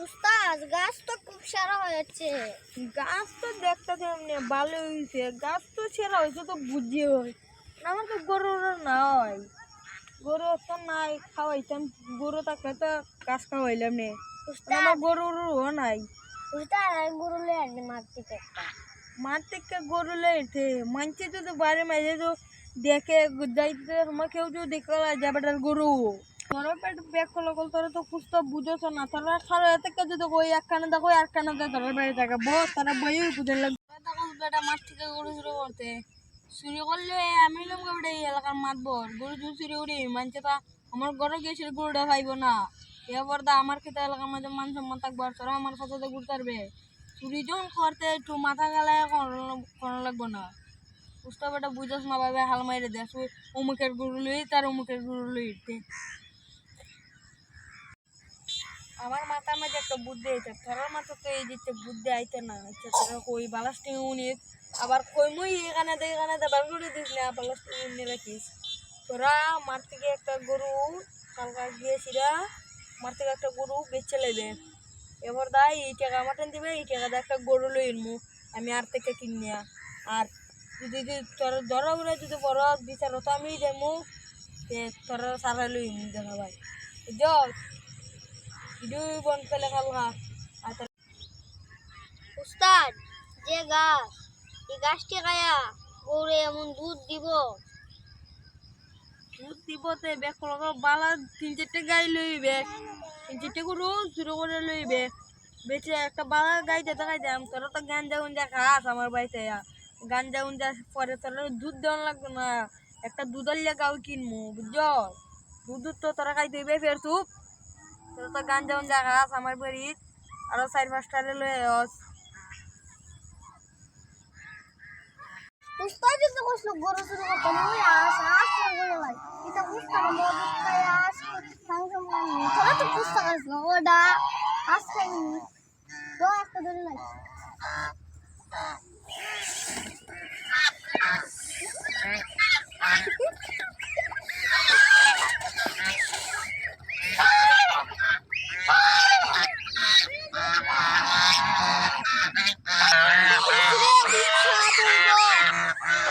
উস্তাদ গাছ তো খুব সারা হয়েছে। গাছ তো দেখতে তেমনি ভালো হয়েছে গাছ তো সেরা হয়েছে তো বুঝিয়ে হয়। আমার তো গরুর নাই গরু তো নাই খাওয়াইতাম গরু থাকলে তো গাছ খাওয়াইলাম নে। আমার গরুরও নাই। উস্তাদ আমি গরু লয়ে আনি মাঠ থেকে মাঠ থেকে গরু লেটে মানছে তো তো বাইরে মাঝে তো দেখে যাইতে আমার কেউ তো দেখে যাবে গরু। তোরা পেট ব্যাগ তোরা তো না। তোরা খালো থেকে যদি ওই এক কানে দেখো, এক কানে দেখো তোরা বাড়ি থাকে। বস তারা বইই বুঝে লাগবে তখন বেটা মাঠ থেকে গরু শুরু করতে। করলে আমি লোক এই এলাকার মাতবো গরু যদি চুরি করি, মানছে তা আমার ঘরে গিয়ে গরুটা খাইব না। এবার দা, আমার খেতে এলাকার মধ্যে মান সম্মান থাকব আর তোরা আমার সাথে ঘুরতে পারবে। চুরি যখন করতে, একটু মাথা গেলে কোনো লাগবো না। বুঝতে বেটা বুঝাস না ভাবে, হাল মাইরে দেয় অমুকের গরু লই, তার অমুকের গরু লই। আমার মাথার মাঝে একটা বুদ্ধি আইতে তোরার মাথা তো এই দিতে বুদ্ধি আইতে না আচ্ছা তোরা কই বালাস্টিং উনিত আবার কই মুই এখানে দে এখানে দে বার করে দিস না, বালাস্টিং উনি রাখিস। তোরা মার থেকে একটা গরু কালকা গিয়েছিরা মার থেকে একটা গরু বেচে নেবে এবার দা, এই টাকা মাটন দিবে, এই টাকা দিয়ে একটা গরু লই মু আমি আর থেকে কিনিয়া আর যদি তোর ধরো বলে যদি বড় বিচার তো আমি দেবো তোর সারা লই দেখা ভাই। বুঝছ? ইডু বন আর তোর উস্তাদ যে গাছ এই গাছটি খায়া গরু এমন দুধ দিব দুধ দিব তে বেগ করো বালা তিন চারটে গাই লইবে তিন চারটে গরু শুরু করে লইবে বেঁচে একটা বালা গাই যেতে খাই দাম তোরা তো গাঞ্জা গুঞ্জা খাস আমার বাড়িতে গাঞ্জা গুঞ্জা পরে তোরা দুধ দেওয়ান লাগবে না একটা দুধের গাও কিনবো বুঝছ দুধ তো তোরা খাই দিবে ফের তুপ তোরা গান যেমন গুঞ্জা আছে আমার বাড়ির, আরও চার পাঁচটা লয়ে আস উস্তাদ তো কষ্ট গরু শুরু করতে মুই আস আস গেলে ভাই। এটা উস্তাদ মদ খায় আস সাংস মানে তোরা তো পুস্তক আসলো ওডা আস খাই তো একটা ধরে নাই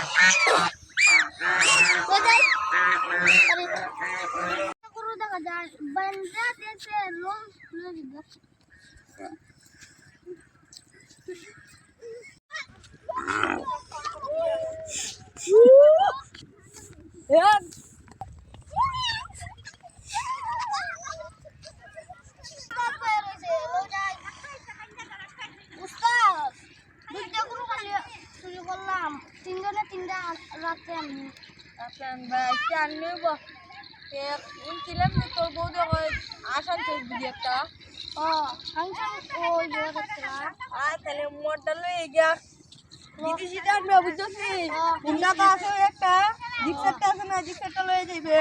গরু দেখা যায় আসান চোখ দিদি একটা তাহলে মোটটা লয়ে গিয়া দিদি আনবে বুঝছি একটা জিক্সারটা আছে না জিক্সারটা লয়ে যাইবে